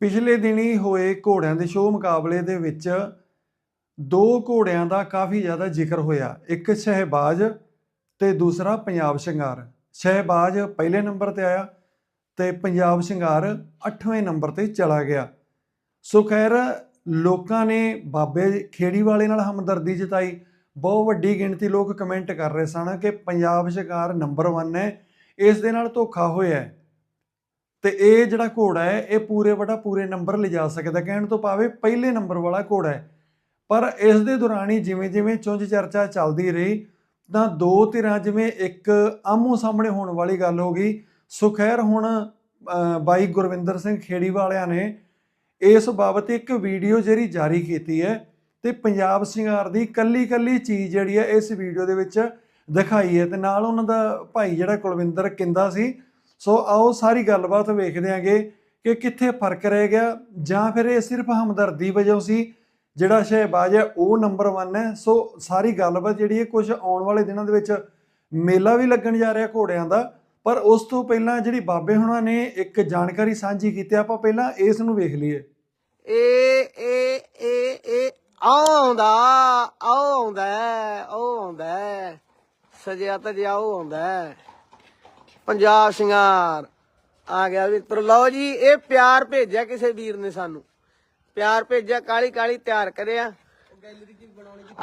ਪਿਛਲੇ ਦਿਨੀ ਹੋਏ ਘੋੜਿਆਂ ਦੇ ਸ਼ੋਅ ਮੁਕਾਬਲੇ ਦੇ ਵਿੱਚ ਦੋ ਘੋੜਿਆਂ ਦਾ ਕਾਫੀ ਜ਼ਿਆਦਾ ਜ਼ਿਕਰ ਹੋਇਆ। ਇੱਕ ਸ਼ਹਿਬਾਜ਼ ਤੇ ਦੂਸਰਾ ਪੰਜਾਬ ਸ਼ਿੰਗਾਰ। ਸ਼ਹਿਬਾਜ਼ ਪਹਿਲੇ ਨੰਬਰ ਤੇ ਆਇਆ ਤੇ ਪੰਜਾਬ ਸ਼ਿੰਗਾਰ 8ਵੇਂ ਨੰਬਰ ਤੇ ਚਲਾ ਗਿਆ। ਸੋ ਖੈਰ, ਲੋਕਾਂ ਨੇ ਬਾਬੇ ਖੇੜੀ ਵਾਲੇ ਨਾਲ ਹਮਦਰਦੀ ਜਤਾਈ। ਬਹੁਤ ਵੱਡੀ ਗਿਣਤੀ ਲੋਕ ਕਮੈਂਟ ਕਰ ਰਹੇ ਸਨ ਕਿ ਪੰਜਾਬ ਸ਼ਿੰਗਾਰ ਨੰਬਰ 1 ਹੈ। ਇਸ ਦੇ ਨਾਲ ਧੋਖਾ ਹੋਇਆ ਹੈ। ਤੇ ਇਹ ਜਿਹੜਾ ਘੋੜਾ ਹੈ, ਇਹ ਪੂਰੇ ਵਟਾ ਪੂਰੇ ਨੰਬਰ ਲਿਜਾ ਸਕਦਾ, ਕਹਿਣ ਤੋਂ ਭਾਵੇਂ ਪਹਿਲੇ ਨੰਬਰ ਵਾਲਾ ਘੋੜਾ ਹੈ। ਪਰ ਇਸ ਦੇ ਦੌਰਾਨ ਹੀ ਜਿਵੇਂ ਜਿਵੇਂ ਚੁੰਝ ਚਰਚਾ ਚੱਲਦੀ ਰਹੀ, ਤਾਂ ਦੋ ਧਿਰਾਂ ਜਿਵੇਂ ਇੱਕ ਆਮੋ ਸਾਹਮਣੇ ਹੋਣ ਵਾਲੀ ਗੱਲ ਹੋ ਗਈ। ਸੋ ਖੈਰ ਹੁਣ ਬਾਈ ਗੁਰਵਿੰਦਰ ਸਿੰਘ ਖੇੜੀ ਵਾਲਿਆਂ ਨੇ ਇਸ ਬਾਬਤ ਇੱਕ ਵੀਡੀਓ ਜਿਹੜੀ ਜਾਰੀ ਕੀਤੀ ਹੈ ਤੇ ਪੰਜਾਬ ਸ਼ਿੰਗਾਰ ਦੀ ਕੱਲੀ ਕੱਲੀ ਚੀਜ਼ ਜਿਹੜੀ ਹੈ, ਇਸ ਵੀਡੀਓ ਦੇ ਵਿੱਚ ਦਿਖਾਈ ਹੈ। ਤੇ ਨਾਲ ਉਹਨਾਂ ਦਾ ਭਾਈ ਜਿਹੜਾ ਕੁਲਵਿੰਦਰ ਕਿੰਦਾ ਸੀ ਸੋ ਆਓ ਸਾਰੀ ਗੱਲਬਾਤ ਵੇਖਦੇ ਆਂਗੇ ਕਿ ਕਿੱਥੇ ਫ਼ਰਕ ਰਹਿ ਗਿਆ, ਜਾਂ ਫਿਰ ਇਹ ਸਿਰਫ ਹਮਦਰਦੀ ਵਜੋਂ ਸੀ ਜਿਹੜਾ ਸ਼ਹਿਬਾਜ਼ ਹੈ, ਉਹ ਨੰਬਰ 1 ਹੈ। ਸੋ ਸਾਰੀ ਗੱਲਬਾਤ ਜਿਹੜੀ ਹੈ ਕੁਝ ਆਉਣ ਵਾਲੇ ਦਿਨਾਂ ਦੇ ਵਿੱਚ ਮੇਲਾ ਵੀ ਲੱਗਣ ਜਾ ਰਿਹਾ ਘੋੜਿਆਂ ਦਾ, ਪਰ ਉਸ ਤੋਂ ਪਹਿਲਾਂ ਜਿਹੜੀ ਬਾਬੇ ਹੁਣਾਂ ਨੇ ਇੱਕ ਜਾਣਕਾਰੀ ਸਾਂਝੀ ਕੀਤੀ, ਆਪਾਂ ਪਹਿਲਾਂ ਇਸ ਨੂੰ ਵੇਖ ਲਈਏ। ਏ ਏ ਏ ਏ, ਆਉਂਦਾ ਆਉਂਦਾ ਆਉਂਦਾ, ਸਜਿਆ ਤਾਂ ਜਿਆਓ ਆਉਂਦਾ। ਪੰਜਾਬ ਸ਼ਿੰਗਾਰ। ਆ ਗਿਆ ਮਿੱਤਰ ਲਓ ਜੀ, ਇਹ ਪਿਆਰ ਭੇਜਿਆ ਕਿਸੇ ਵੀਰ ਨੇ ਸਾਨੂੰ। ਪਿਆਰ ਭੇਜਿਆ ਕਾਲੀ ਕਾਲੀ ਤਿਆਰ ਕਰਿਆ।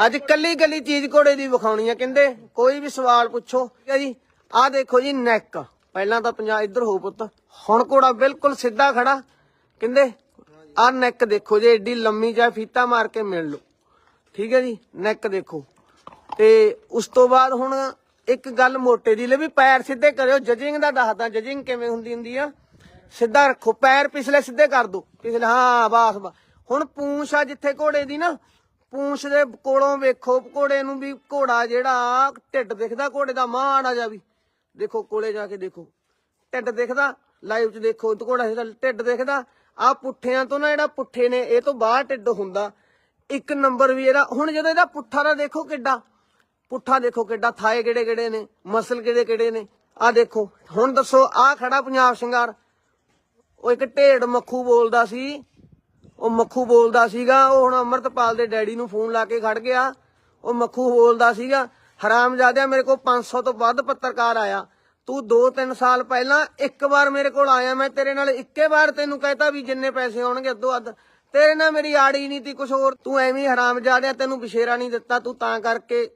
ਅੱਜ ਕੱਲੀ ਕੱਲੀ ਚੀਜ਼ ਘੋੜੇ ਦੀ ਵਿਖਾਉਣੀ ਆ ਕਹਿੰਦੇ। ਕੋਈ ਵੀ ਸਵਾਲ ਪੁੱਛੋ। ਠੀਕ ਹੈ ਜੀ ਆਹ ਦੇਖੋ ਜੀ ਨੈਕ ਪਹਿਲਾਂ ਤਾਂ ਪੰਜਾਬ, ਇੱਧਰ ਹੋ ਪੁੱਤ। ਹੁਣ ਘੋੜਾ ਬਿਲਕੁਲ ਸਿੱਧਾ ਖੜਾ। ਕਹਿੰਦੇ, ਆਹ ਨੈਕ ਦੇਖੋ ਜੇ ਏਡੀ ਲੰਮੀ ਜਾਂ ਫੀਤਾ ਮਾਰ ਕੇ ਮਿਲ ਲਓ। ਠੀਕ ਹੈ ਜੀ ਨੈਕ ਦੇਖੋ। ਤੇ ਉਸ ਤੋਂ ਬਾਅਦ ਹੁਣ ਇੱਕ ਗੱਲ ਮੋਟੇ ਦੀ ਲੈ ਵੀ ਪੈਰ ਸਿੱਧੇ ਕਰਿਓ ਜਜਿੰਗ ਦਾ ਦੱਸਦਾ ਜਜਿੰਗ ਕਿਵੇਂ ਹੁੰਦੀ ਹੁੰਦੀ ਆ? ਸਿੱਧਾ ਰੱਖੋ, ਪੈਰ ਪਿਛਲੇ ਸਿੱਧੇ ਕਰ ਦੋ, ਪਿਛਲੇ, ਹਾਂ, ਬਸ ਬਸ। ਹੁਣ ਪੂੰਛ ਆ ਜਿੱਥੇ ਘੋੜੇ ਦੀ ਨਾ, ਪੂੰਛ ਦੇ ਕੋਲੋਂ ਵੇਖੋ, ਘੋੜੇ ਨੂੰ ਵੀ ਘੋੜਾ ਜਿਹੜਾ ਢਿੱਡ ਦਿਖਦਾ, ਘੋੜੇ ਦਾ ਮਾੜਾ ਜਾ ਵੀ। ਦੇਖੋ, ਕੋਲੇ ਜਾ ਕੇ ਦੇਖੋ। ਢਿੱਡ ਦਿਖਦਾ ਲਾਈਵ 'ਚ ਦੇਖੋ, ਘੋੜਾ ਇਹਦਾ ਢਿੱਡ ਦਿਖਦਾ ਆ ਪੁੱਠਿਆਂ ਤੋਂ ਨਾ ਜਿਹੜਾ ਪੁੱਠੇ ਨੇ, ਇਹ ਤੋਂ ਬਾਹਰ ਢਿੱਡ ਹੁੰਦਾ। ਇੱਕ ਨੰਬਰ ਵੀ ਇਹਦਾ, ਹੁਣ ਜਦੋਂ ਇਹਦਾ ਪੁੱਠਾ ਦਾ ਦੇਖੋ ਕਿੱਡਾ। ਪੁੱਠਾ ਦੇਖੋ ਕਿੱਡਾ ਥਾਏ ਕਿਹੜੇ ਕਿਹੜੇ ਨੇ, ਮਸਲ ਕਿਹੜੇ ਕਿਹੜੇ ਨੇ। ਆ ਦੇਖੋ, ਹੁਣ ਦੱਸੋ ਆ ਖੜਾ ਪੰਜਾਬ ਸ਼ਿੰਗਾਰ। ਉਹ ਇੱਕ ਢੇੜ ਮੱਖੂ ਬੋਲਦਾ ਸੀ, ਉਹ ਮੱਖੂ ਬੋਲਦਾ ਸੀਗਾ, ਉਹ ਹੁਣ ਅਮਰਤਪਾਲ ਦੇ ਡੈਡੀ ਨੂੰ ਫੋਨ ਲਾ ਕੇ ਖੜ ਗਿਆ। ਉਹ ਮੱਖੂ ਬੋਲਦਾ ਸੀਗਾ, ਹਰਾਮਜ਼ਾਦਿਆ ਮੇਰੇ ਕੋਲ 500 ਤੋਂ ਵੱਧ ਪੱਤਰਕਾਰ ਆਇਆ। ਤੂੰ 2-3 ਸਾਲ ਪਹਿਲਾਂ ਇੱਕ ਵਾਰ ਮੇਰੇ ਕੋਲ ਆਇਆ, ਮੈਂ ਤੇਰੇ ਨਾਲ ਇੱਕੇ ਵਾਰ ਤੈਨੂੰ ਕਹਿਤਾ ਵੀ ਜਿੰਨੇ ਪੈਸੇ ਆਉਣਗੇ ਅੱਧੋ ਅੱਧ। ਤੇਰੇ ਨਾਲ ਮੇਰੀ ਆੜੀ ਨਹੀਂ ਤੀ ਕੁਝ ਹੋਰ। ਤੂੰ ਐਵੇਂ ਹੀ ਹਰਾਮਜ਼ਾਦਿਆ ਤੈਨੂੰ ਬਿਸ਼ੇਰਾ ਨਹੀਂ ਦਿੱਤਾ, ਤੂੰ ਤਾਂ ਕਰਕੇ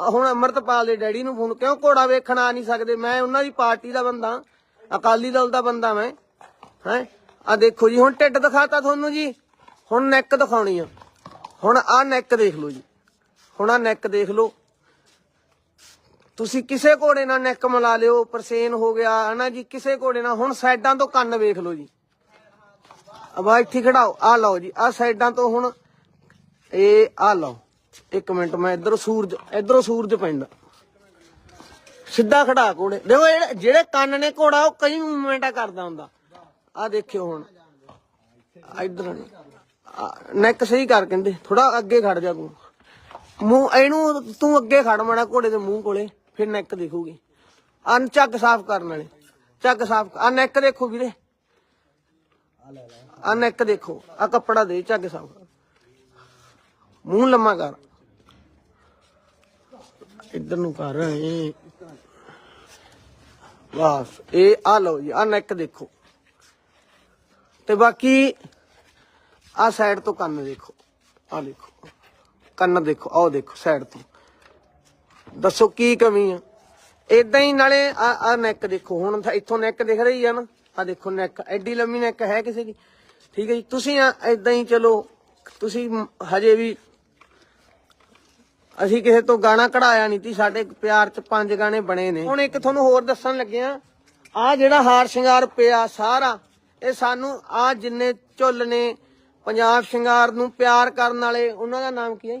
ਹੁਣ ਅਮਰਤਪਾਲ ਦੇ ਡੈਡੀ ਨੂੰ ਫੋਨ, ਕਿਉਂ ਘੋੜਾ ਵੇਖਣ ਆ ਨਹੀਂ ਸਕਦੇ? ਮੈਂ ਉਹਨਾਂ ਦੀ ਪਾਰਟੀ ਦਾ ਬੰਦਾ, ਅਕਾਲੀ ਦਲ ਦਾ ਬੰਦਾ ਮੈਂ, ਹੈ? ਆ ਦੇਖੋ ਜੀ, ਹੁਣ ਢਿੱਡ ਦਿਖਾਤਾ ਤੁਹਾਨੂੰ ਜੀ। ਹੁਣ ਨੈਕ ਦਿਖਾਉਣੀ ਆ। ਹੁਣ ਆ ਨੈਕ ਦੇਖ ਲਓ ਜੀ। ਹੁਣ ਆ ਨੈਕ ਦੇਖ ਲਓ। ਤੁਸੀਂ ਕਿਸੇ ਘੋੜੇ ਨਾਲ ਨੈਕ ਮਿਲਾ ਲਿਓ, ਪਰਸੇਨ ਹੋ ਗਿਆ, ਹਨਾ ਜੀ? ਕਿਸੇ ਘੋੜੇ ਨਾਲ, ਹੁਣ ਸਾਈਡਾਂ ਤੋਂ ਕੰਨ ਵੇਖ ਲਓ ਜੀ। ਅਬਾ ਇੱਥੇ ਖੜਾਓ ਆ ਲਓ ਜੀ ਆ ਸਾਈਡਾਂ ਤੋਂ ਹੁਣ, ਇਹ ਆ ਲਓ। ਇੱਕ ਮਿੰਟ, ਮੈਂ ਇਧਰੋਂ ਸੂਰਜ ਇਧਰੋਂ ਸੂਰਜ ਪੈਂਦਾ ਸਿੱਧਾ ਖੜਾ ਘੋੜੇ। ਦੇਖੋ, ਜਿਹੜੇ ਜਿਹੜੇ ਕੰਨ ਨੇ ਘੋੜਾ, ਉਹ ਕਈ ਮੂਵਮੈਂਟਾਂ ਕਰਦਾ ਹੁੰਦਾ। ਆ ਦੇਖਿਓ ਹੁਣ। ਇਧਰ ਨੈਕ ਸਹੀ ਕਰ ਕਹਿੰਦੇ। ਥੋੜਾ ਅੱਗੇ ਖੜ ਜਾ ਤੂੰ। ਮੂੰਹ, ਇਹਨੂੰ ਤੂੰ ਅੱਗੇ ਖੜ ਮਾੜਾ ਘੋੜੇ ਦੇ ਮੂੰਹ ਕੋਲੇ, ਫਿਰ ਨੈਕ ਦੇਖੂਗੀ। ਅਨ ਝੱਗ ਸਾਫ਼ ਕਰਨ ਵਾਲੇ। ਝੱਗ ਸਾਫ਼ ਆ ਨੈਕ ਦੇਖੋ ਵੀਰੇ। ਆ ਨੈਕ ਦੇਖੋ। ਆ ਕੱਪੜਾ ਦੇ ਝੱਗ ਸਾਫ਼। ਮੂੰਹ ਲੰਮਾ ਕਰ। ਇੱਧਰ ਨੂੰ ਕਰ, ਇਹ। ਬਸ, ਇਹ ਆ ਲਓ ਜੀ ਆ ਨੈਕ ਦੇਖੋ। ਤੇ ਬਾਕੀ ਆ ਸਾਈਡ ਤੋਂ ਕੰਨ ਦੇਖੋ ਆ ਦੇਖੋ, ਕੰਨ ਦੇਖੋ, ਆਹ ਦੇਖੋ ਸਾਈਡ ਤੋਂ। ਦੱਸੋ ਕੀ ਕਮੀ ਆ? ਇਦਾਂ ਹੀ ਨਾਲੇ ਆ ਆ ਨੈਕ ਦੇਖੋ, ਹੁਣ ਇੱਥੋਂ ਨੈਕ ਦਿਖ ਰਹੀ ਆ ਨਾ ਆ ਦੇਖੋ ਨੈਕ ਐਡੀ ਲੰਮੀ ਨੈਕ ਹੈ ਕਿਸੇ ਦੀ। ਠੀਕ ਹੈ ਜੀ, ਤੁਸੀਂ ਇਦਾਂ ਹੀ ਚਲੋ, ਤੁਸੀਂ ਹਜੇ ਵੀ ਅਸੀਂ ਕਿਸੇ ਤੋਂ ਗਾਣਾ ਕਢਾਇਆ ਨਹੀਂ ਤੀ ਸਾਡੇ ਪਿਆਰ ਚ ਪੰਜ ਗਾਣੇ ਬਣੇ ਨੇ। ਹੁਣ ਇੱਕ ਤੁਹਾਨੂੰ ਹੋਰ ਦੱਸਣ ਲੱਗਿਆ ਆ। ਜਿਹੜਾ ਹਾਰ ਸ਼ਿੰਗਾਰ ਪਿਆ ਸਾਰਾ ਇਹ ਸਾਨੂੰ ਆ ਜਿੰਨੇ ਝੁੱਲ ਨੇ ਪੰਜਾਬ ਸ਼ਿੰਗਾਰ ਨੂੰ ਪਿਆਰ ਕਰਨ ਵਾਲੇ ਉਹਨਾਂ ਦਾ ਨਾਮ ਕੀ ਹੈ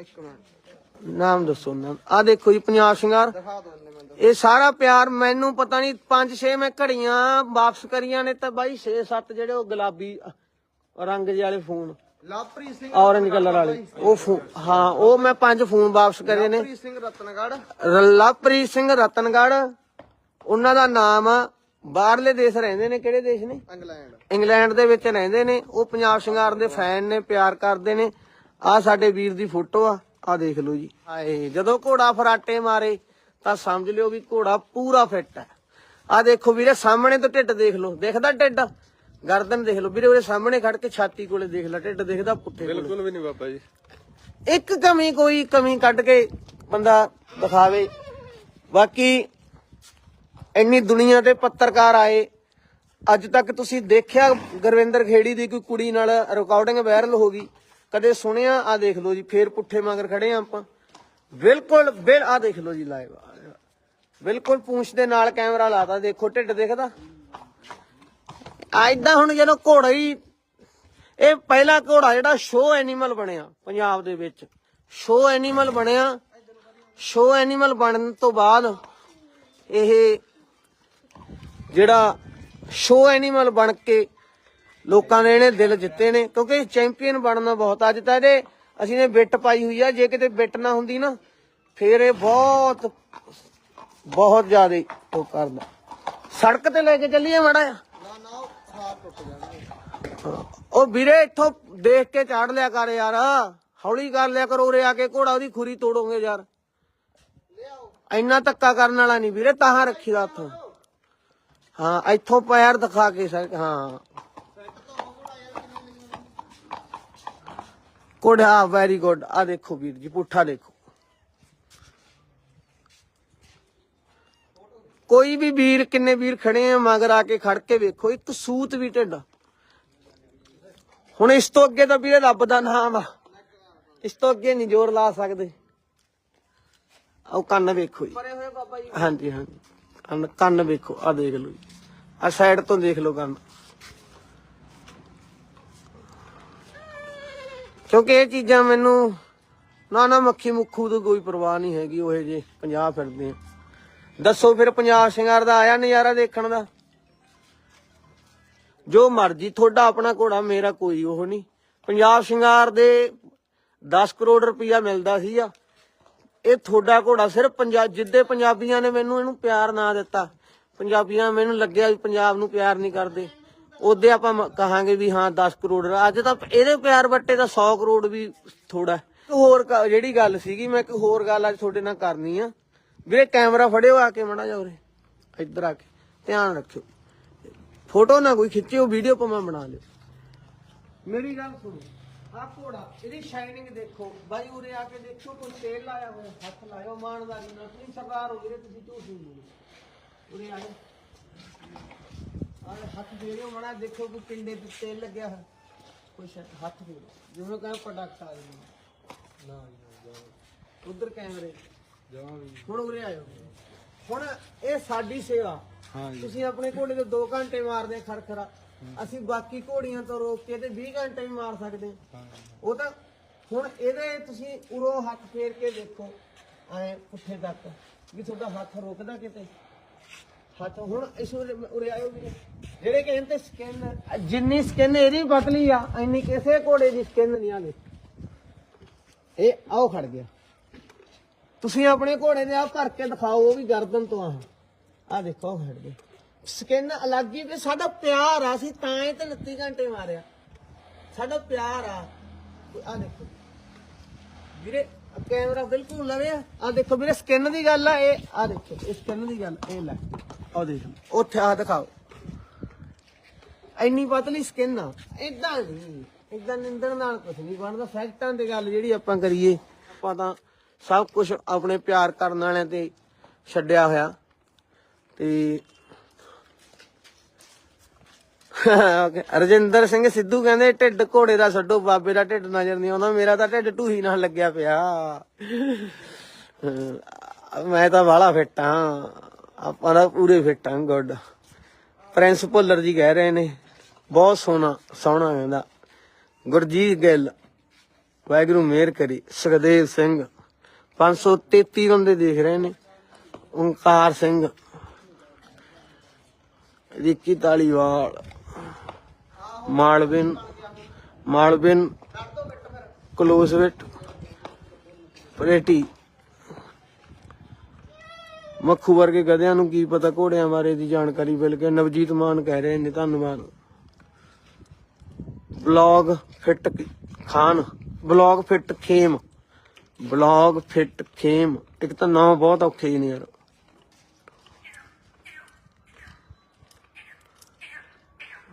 ਇੱਕ ਮਿੰਟ। ਨਾਮ ਦੱਸੋ ਨਾਮ। ਆ ਦੇਖੋ ਜੀ ਪੰਜਾਬ ਸ਼ਿੰਗਾਰ। ਇਹ ਸਾਰਾ ਪਿਆਰ ਮੈਨੂੰ ਪਤਾ ਨਹੀਂ 5-6 ਮੈਂ ਘੜੀਆਂ ਵਾਪਸ ਕਰੀਆਂ ਨੇ ਤਾਂ ਬਾਈ 6-7 ਜਿਹੜੇ ਉਹ ਗੁਲਾਬੀ ਰੰਗ ਜਿਹੇ ਵਾਲੇ phone. Lovepreet Singh orange colour ਵਾਲੇ। ਉਹ ਫੋ- ਹਾਂ ਉਹ ਮੈਂ ਪੰਜ ਫੋਨ ਵਾਪਸ ਕਰੇ ਨੇ। ਲਵਪ੍ਰੀਤ ਸਿੰਘ ਰਤਨਗੜ ਲਵਪ੍ਰੀਤ ਸਿੰਘ ਰਤਨਗੜ ਉਹਨਾਂ ਦਾ ਨਾਮ ਬਾਹਰਲੇ ਦੇਸ਼ ਰਹਿੰਦੇ ਨੇ ਕਿਹੜੇ ਦੇਸ਼ ਨੇ? ਇੰਗਲੈਂਡ। ਇੰਗਲੈਂਡ ਦੇ ਵਿੱਚ ਰਹਿੰਦੇ ਨੇ। ਉਹ ਪੰਜਾਬ ਸ਼ਿੰਗਾਰ ਦੇ ਫੈਨ ਨੇ ਪਿਆਰ ਕਰਦੇ ਨੇ। ਆ ਸਾਡੇ ਵੀਰ ਦੀ ਫੋਟੋ ਆ ਆ ਦੇਖ ਲਓ ਜੀ। ਹਾਏ ਜਦੋਂ ਘੋੜਾ ਫਰਾਟੇ ਮਾਰੇ ਤਾਂ ਸਮਝ ਲਿਓ ਵੀ ਘੋੜਾ ਪੂਰਾ ਫਿੱਟ ਹੈ। ਆ ਦੇਖੋ ਵੀਰੇ ਸਾਹਮਣੇ ਤੋਂ ਢਿੱਡ ਦੇਖ ਲਓ। ਦਿਖਦਾ ਢਿੱਡ? ਗਰਦਨ ਦੇਖ ਲਓ ਵੀਰੇ ਉਹਦੇ ਸਾਹਮਣੇ ਖੜ ਕੇ ਛਾਤੀ ਕੋਲੇ ਦੇਖ ਲੈ ਢਿੱਡ ਦਿਖਦਾ ਪੁੱਠੇ ਕੋਲੇ। ਬਿਲਕੁਲ ਵੀ ਨਹੀਂ ਬਾਬਾ ਜੀ। ਇੱਕ ਕਮੀ ਕੋਈ ਕਮੀ ਕੱਢ ਕੇ ਬੰਦਾ ਦਿਖਾਵੇ। ਬਾਕੀ ਇੰਨੀ ਦੁਨੀਆ ਤੇ ਪੱਤਰਕਾਰ ਆਏ ਅੱਜ ਤੱਕ ਤੁਸੀਂ ਦੇਖਿਆ ਗੁਰਵਿੰਦਰ ਖੇੜੀ ਦੀ ਕੋਈ ਕੁੜੀ ਨਾਲ ਰਿਕਾਰਡਿੰਗ ਵਾਇਰਲ ਹੋ ਗਈ? ਕਦੇ ਸੁਣਿਆ? ਆ ਦੇਖ ਲਓ ਜੀ ਫੇਰ ਪੁੱਠੇ ਮਗਰ ਖੜੇ ਆ ਆਪਾਂ। ਬਿਲਕੁਲ ਬਿਲ ਆ ਦੇਖ ਲਓ ਜੀ ਲਾਈਵ ਬਿਲਕੁਲ ਪੂੰਛ ਦੇ ਨਾਲ ਕੈਮਰਾ ਲਾਤਾ ਦੇਖੋ ਢਿੱਡ ਦਿਖਦਾ। ਐਦਾਂ ਹੁਣ ਜਦੋਂ ਘੋੜਾ ਹੀ, ਇਹ ਪਹਿਲਾ ਘੋੜਾ ਜਿਹੜਾ ਸ਼ੋ ਐਨੀਮਲ ਬਣਿਆ ਪੰਜਾਬ ਦੇ ਵਿੱਚ। ਸ਼ੋ ਐਨੀਮਲ ਬਣਿਆ। ਸ਼ੋ ਐਨੀਮਲ ਬਣਨ ਤੋਂ ਬਾਅਦ ਇਹ ਜਿਹੜਾ ਸ਼ੋ ਐਨੀਮਲ ਬਣ ਕੇ ਲੋਕਾਂ ਨੇ ਇਹਨੇ ਦਿਲ ਜਿੱਤੇ ਨੇ, ਕਿਉਂਕਿ ਚੈਂਪੀਅਨ ਬਣਨਾ ਬਹੁਤ ਅੱਜ ਤਾਂ ਇਹਦੇ ਅਸੀਂ ਨੇ ਬਿੱਟ ਪਾਈ ਹੋਈ ਆ, ਜੇ ਕਿਤੇ ਬਿੱਟ ਨਾ ਹੁੰਦੀ ਨਾ, ਫੇਰ ਇਹ ਬਹੁਤ ਬਹੁਤ ਜ਼ਿਆਦਾ ਉਹ ਕਰਦਾ। ਸੜਕ ਤੇ ਲੈ ਕੇ ਚੱਲੀਏ ਮਾੜਾ ਜਿਹਾ। ਉਹ ਵੀਰੇ, ਇੱਥੋਂ ਦੇਖ ਕੇ ਚਾੜ ਲਿਆ ਕਰ ਯਾਰ। ਹੌਲੀ ਕਰ ਲਿਆ ਕਰ ਉਰੇ ਆ ਕੇ, ਘੋੜਾ ਉਹਦੀ ਖੁਰੀ ਤੋੜੋਗੇ ਯਾਰ। ਇੰਨਾ ਧੱਕਾ ਕਰਨ ਵਾਲਾ ਨਹੀਂ ਵੀਰੇ ਤਾਹਾਂ ਰੱਖੀਦਾ ਉੱਥੋਂ। ਹਾਂ, ਇੱਥੋਂ ਪੈਰ ਦਿਖਾ ਕੇ ਸਰ, ਹਾਂ। ਕੋੜਾ ਵੈਰੀ ਗੁੱਡ ਆ ਦੇਖੋ ਵੀਰ ਜੀ, ਪੁੱਠਾ ਦੇਖੋ। ਕੋਈ ਵੀ ਵੀਰ ਕਿੰਨੇ ਵੀਰ ਖੜੇ ਆ ਮਗਰ ਆ ਕੇ ਖੜ ਕੇ ਵੇਖੋ ਇੱਕ ਸੂਤ ਵੀ ਢਿੱਡ ਹੁਣ ਇਸ ਤੋਂ ਅੱਗੇ ਤਾਂ ਵੀਰੇ ਰੱਬ ਦਾ ਨਾਮ ਆ। ਇਸ ਤੋਂ ਅੱਗੇ ਨਹੀਂ ਜ਼ੋਰ ਲਾ ਸਕਦੇ। ਆਹ ਕੰਨ ਵੇਖੋ ਜੀ। ਹਾਂਜੀ ਹਾਂਜੀ। ਕੰਨ ਕੰਨ ਵੇਖੋ ਆ ਦੇਖ ਲਓ ਜੀ। ਆ ਸਾਈਡ ਤੋਂ ਦੇਖ ਲਓ ਕੰਨ। ਕਿਉਂਕਿ ਇਹ ਚੀਜ਼ਾਂ ਮੈਨੂੰ ਨਾ ਨਾ ਮੱਖੀ ਮੁੱਖੂ ਤੋਂ ਕੋਈ ਪਰਵਾਹ ਨਹੀਂ ਹੈਗੀ ਉਹ ਜੇ ਪੰਜਾਬ ਫਿਰਦੇ ਆ। ਦੱਸੋ ਫਿਰ ਪੰਜਾਬ ਸ਼ਿੰਗਾਰ ਦਾ ਆਇਆ ਨਜ਼ਾਰਾ ਦੇਖਣ ਦਾ? ਜੋ ਮਰਜ਼ੀ, ਤੁਹਾਡਾ ਆਪਣਾ ਘੋੜਾ, ਮੇਰਾ ਕੋਈ ਉਹ ਨਹੀਂ। ਪੰਜਾਬ ਸ਼ਿੰਗਾਰ ਦੇ 10 ਕਰੋੜ ਰੁਪਇਆ ਮਿਲਦਾ ਸੀਗਾ। ਇਹ ਤੁਹਾਡਾ ਘੋੜਾ ਸਿਰਫ ਪੰਜਾਬ ਜਿੱਦੇ ਪੰਜਾਬੀਆਂ ਨੇ ਮੈਨੂੰ ਇਹਨੂੰ ਪਿਆਰ ਨਾ ਦਿੱਤਾ। ਪੰਜਾਬੀਆਂ ਮੈਨੂੰ ਲੱਗਿਆ ਵੀ ਪੰਜਾਬ ਨੂੰ ਪਿਆਰ ਨਹੀਂ ਕਰਦੇ। ਉਹਦੇ ਆਪਾਂ ਕਹਾਂਗੇ ਵੀ ਹਾਂ 10 ਕਰੋੜ ਅੱਜ ਤਾਂ ਇਹਦੇ ਪਿਆਰ ਵੱਟੇ ਦਾ 100 ਕਰੋੜ ਵੀ ਥੋੜਾ ਹੋਰ ਜਿਹੜੀ ਗੱਲ ਸੀਗੀ, ਮੈਂ ਇੱਕ ਹੋਰ ਗੱਲ ਅੱਜ ਤੁਹਾਡੇ ਨਾਲ ਕਰਨੀ ਆ। ਵੀਰੇ, ਕੈਮਰਾ ਫੜਿਓ ਆ ਕੇ ਮੜਾ ਜਾ ਉਰੇ। ਇੱਧਰ ਆ ਕੇ। ਧਿਆਨ ਰੱਖਿਓ। ਫੋਟੋ ਨਾ ਕੋਈ ਖਿੱਚਿਓ, ਵੀਡੀਓ ਭਾਵੇਂ ਬਣਾ ਲਿਓ। ਮੇਰੀ ਗੱਲ ਸੁਣੋ। ਆ ਘੋੜਾ, ਇਹਦੀ ਸ਼ਾਈਨਿੰਗ ਦੇਖੋ। ਬਾਈ, ਉਰੇ ਆ ਕੇ ਦੇਖੋ ਕੋਈ ਤੇਲ ਲਾਇਆ ਹੋਇਆ, ਹੱਥ ਲਾਇਓ ਇਮਾਨਦਾਰੀ ਨਾਲ ਤੁਸੀਂ ਸਰਦਾਰ ਹੋ ਵੀਰੇ, ਤੁਸੀਂ ਝੂਠ ਨਹੀਂ ਬੋਲੋ। ਉਰੇ ਆ ਆ ਹੱਥ ਦੇ ਰਿਓ ਮੜਾ ਦੇਖੋ ਕੋਈ ਪਿੰਡੇ ਤੇ ਤੇਲ ਲੱਗਿਆ ਹੈ ਕੋਈ ਹੱਥ ਦੇ ਜਿਵੇਂ ਕਹਿੰਦਾ ਪ੍ਰੋਡਕਟ ਆ ਜੀ, ਨਾ ਉਧਰ ਕੈਮਰੇ। ਹੁਣ ਉਰੇ ਆਇਓ। ਹੁਣ ਇਹ ਸਾਡੀ ਸੇਵਾ। ਤੁਸੀਂ ਆਪਣੇ ਘੋੜੇ ਦੇ 2 ਘੰਟੇ ਮਾਰਦੇ ਖਰਖਰਾ। ਅਸੀਂ ਬਾਕੀ ਘੋੜੀਆਂ ਤੋਂ ਰੋਕ ਕੇ ਤੇ 20 ਘੰਟੇ ਵੀ ਮਾਰ ਸਕਦੇ। ਉਹ ਤਾਂ ਹੁਣ ਇਹਦੇ ਤੁਸੀਂ ਉਰੋਂ ਹੱਥ ਫੇਰ ਕੇ ਦੇਖੋ ਐ ਪੁੱਠੇ ਤੱਕ ਵੀ ਤੁਹਾਡਾ ਹੱਥ ਰੁਕਦਾ ਕਿਤੇ। ਹੱਥ ਹੁਣ ਇਸ ਉਰੇ ਆਇਓ ਵੀਰੇ। ਜਿਹੜੇ ਕਹਿੰਦੇ ਸਕਿਨ ਜਿੰਨੀ ਸਕਿਨ ਇਹਦੀ ਪਤਲੀ ਆ ਇੰਨੀ ਕਿਸੇ ਘੋੜੇ ਦੀ ਸਕਿਨ ਨਹੀਂ ਆਲੇ ਇਹ ਆਓ ਖੜ ਗਿਆ। ਤੁਸੀਂ ਆਪਣੇ ਘੋੜੇ ਦੇ ਆ ਭਰ ਕੇ ਦਿਖਾਓ, ਉਹ ਵੀ ਗਰਦਨ ਤੋਂ ਆ। ਆ ਦੇਖੋ, ਉਹ ਖੜ ਸਕਿਨ ਅਲੱਗ ਹੀ ਵੀ ਸਾਡਾ ਪਿਆਰ ਆ ਸੀ ਤਾਂ ਇਹ ਤੇ 29 ਘੰਟੇ ਮਾਰਿਆ। ਸਾਡਾ ਪਿਆਰ ਆ। ਆ ਦੇਖੋ। ਵੀਰੇ ਕੈਮਰਾ ਬਿਲਕੁਲ ਲਵੇ ਆ। ਆਹ ਦੇਖੋ ਵੀਰੇ ਸਕਿਨ ਦੀ ਗੱਲ ਆ, ਇਹ ਆ ਦੇਖੋ, ਇਹ ਸਕਿਨ ਦੀ ਗੱਲ, ਇਹ ਲੈ। ਆ ਦੇਖ। ਉੱਥੇ ਆ ਦਿਖਾਓ। ਇੰਨੀ ਪਤਲੀ ਸਕਿਨ ਆ। ਇਦਾਂ ਨਹੀਂ। ਇਦਾਂ ਨਿੰਦਣ ਨਾਲ ਕੁਝ ਨਹੀਂ ਬਣਦਾ। ਫੈਕਟਾਂ ਦੀ ਗੱਲ ਜਿਹੜੀ ਆਪਾਂ ਕਰੀਏ, ਆਪਾਂ ਤਾਂ ਸਭ ਕੁਝ ਆਪਣੇ ਪਿਆਰ ਕਰਨ ਵਾਲਿਆਂ ਤੇ ਛੱਡਿਆ ਹੋਇਆ। ਤੇ ਰਜਿੰਦਰ ਸਿੰਘ ਸਿੱਧੂ ਕਹਿੰਦੇ, ਢਿੱਡ ਘੋੜੇ ਦਾ ਛੱਡੋ, ਬਾਬੇ ਦਾ ਢਿੱਡ ਨਜ਼ਰ ਨਹੀਂ ਆਉਂਦਾ, ਮੇਰਾ ਤਾਂ ਢਿੱਡ ਢੂਹੀ ਨਾਲ ਲੱਗਿਆ ਪਿਆ। ਮੈਂ ਤਾਂ ਵਾਲਾ ਫਿੱਟ ਹਾਂ ਆਪਾਂ ਤਾਂ ਪੂਰੇ ਫਿੱਟ ਹਾਂ ਗੁੱਡ। ਪ੍ਰਿੰਸ ਭੁੱਲਰ ਜੀ ਕਹਿ ਰਹੇ ਨੇ, ਬਹੁਤ ਸੋਹਣਾ ਸੋਹਣਾ ਕਹਿੰਦਾ, ਗੁਰਜੀਤ ਗਿੱਲ, ਵਾਹਿਗੁਰੂ ਮਿਹਰ ਕਰੀ, ਸੁਖਦੇਵ ਸਿੰਘ। 533 ਬੰਦੇ ਦੇਖ ਰਹੇ ਨੇ। ਓਂਕਾਰ ਸਿੰਘ, ਰਿੱਕੀ ਤਾਲੀਵਾਲ ਮਾਲਵਿਨ ਮਾਲਵਿਨ, ਕਲੋਸਵਿਟ, ਪ੍ਰੇਟੀ, ਮੱਖੂ ਵਰਗੇ ਗਧਿਆਂ ਨੂੰ ਕੀ ਪਤਾ ਘੋੜਿਆਂ ਬਾਰੇ ਦੀ ਜਾਣਕਾਰੀ ਮਿਲ ਕੇ ਨਵਜੀਤ ਮਾਨ ਕਹਿ ਰਹੇ ਨੇ ਧੰਨਵਾਦ। Blog fit Khan, blog fit Khem. Blog, fit, Khem ਇੱਕ ਤਾਂ ਨਾਮ ਬਹੁਤ ਔਖੇ ਜਿਹੇ ਨੇ ਯਾਰ।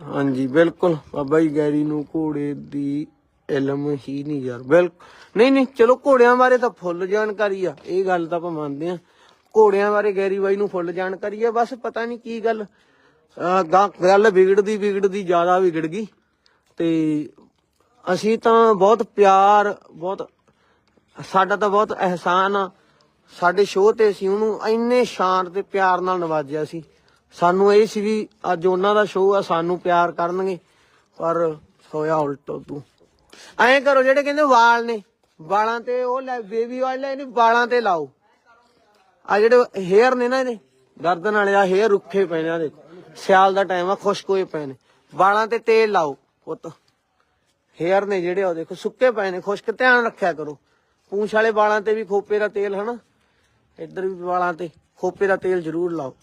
ਹਾਂਜੀ, ਬਿਲਕੁਲ। ਬਾਬਾ ਜੀ ਗੈਰੀ ਨੂੰ ਘੋੜੇ ਦੀ ਇਲਮ ਹੀ ਨਹੀਂ ਯਾਰ। ਬਿਲ ਨਹੀਂ ਨਹੀਂ, ਚਲੋ ਘੋੜਿਆਂ ਬਾਰੇ ਤਾਂ ਫੁੱਲ ਜਾਣਕਾਰੀ ਆ। ਇਹ ਗੱਲ ਤਾਂ ਆਪਾਂ ਮੰਨਦੇ ਆ ਘੋੜਿਆਂ ਬਾਰੇ ਗੈਰੀ ਬਾਈ ਨੂੰ ਫੁੱਲ ਜਾਣਕਾਰੀ ਆ। ਬਸ ਪਤਾ ਨਹੀਂ ਕੀ ਗੱਲ ਗੱਲ ਵਿਗੜਦੀ ਵਿਗੜਦੀ, ਜ਼ਿਆਦਾ ਵਿਗੜ ਗਈ। ਤੇ ਅਸੀਂ ਤਾਂ ਬਹੁਤ ਪਿਆਰ, ਬਹੁਤ ਸਾਡਾ ਤਾਂ ਬਹੁਤ ਅਹਿਸਾਨ ਆ। ਸਾਡੇ ਸ਼ੋਅ ਤੇ ਅਸੀਂ ਉਹਨੂੰ ਇੰਨੇ ਸ਼ਾਨ ਤੇ ਪਿਆਰ ਨਾਲ ਨਵਾਜਿਆ ਸੀ। ਸਾਨੂੰ ਇਹ ਸੀ ਵੀ ਅੱਜ ਉਹਨਾਂ ਦਾ ਸ਼ੋਅ ਆ, ਸਾਨੂੰ ਪਿਆਰ ਕਰਨਗੇ। ਪਰ ਹੋਇਆ ਉਲਟੋ ਤੂੰ। ਐਂ ਕਰੋ, ਜਿਹੜੇ ਕਹਿੰਦੇ ਵਾਲ ਨੇ, ਵਾਲਾਂ ਤੇ ਉਹ ਲੈ ਬੇਬੀ ਆਇਲ ਲੈ ਨਹੀਂ ਵਾਲਾਂ ਤੇ ਲਾਓ। ਆ ਜਿਹੜੇ ਹੇਅਰ ਨੇ ਨਾ ਇਹਦੇ, ਗਰਦਨ ਵਾਲੇ, ਆ ਹੇਅਰ ਰੁੱਖੇ ਪਏ ਨੇ, ਆ ਦੇਖੋ। ਸਿਆਲ ਦਾ ਟਾਈਮ ਆ, ਖੁਸ਼ਕ ਹੋਏ ਪਏ ਨੇ। ਵਾਲਾਂ ਤੇ ਤੇਲ ਲਾਓ, ਪੁੱਤ। ਹੇਅਰ ਨੇ ਜਿਹੜੇ, ਉਹ ਦੇਖੋ, ਸੁੱਕੇ ਪਏ ਨੇ, ਖੁਸ਼ਕ, ਧਿਆਨ ਰੱਖਿਆ ਕਰੋ। ਪੂੰਛ ਵਾਲੇ ਵਾਲਾਂ ਤੇ ਵੀ ਖੋਪੇ ਦਾ ਤੇਲ, ਹਨਾ? ਇੱਧਰ ਵੀ ਵਾਲਾਂ ਤੇ ਖੋਪੇ ਦਾ ਤੇਲ ਜ਼ਰੂਰ ਲਾਓ।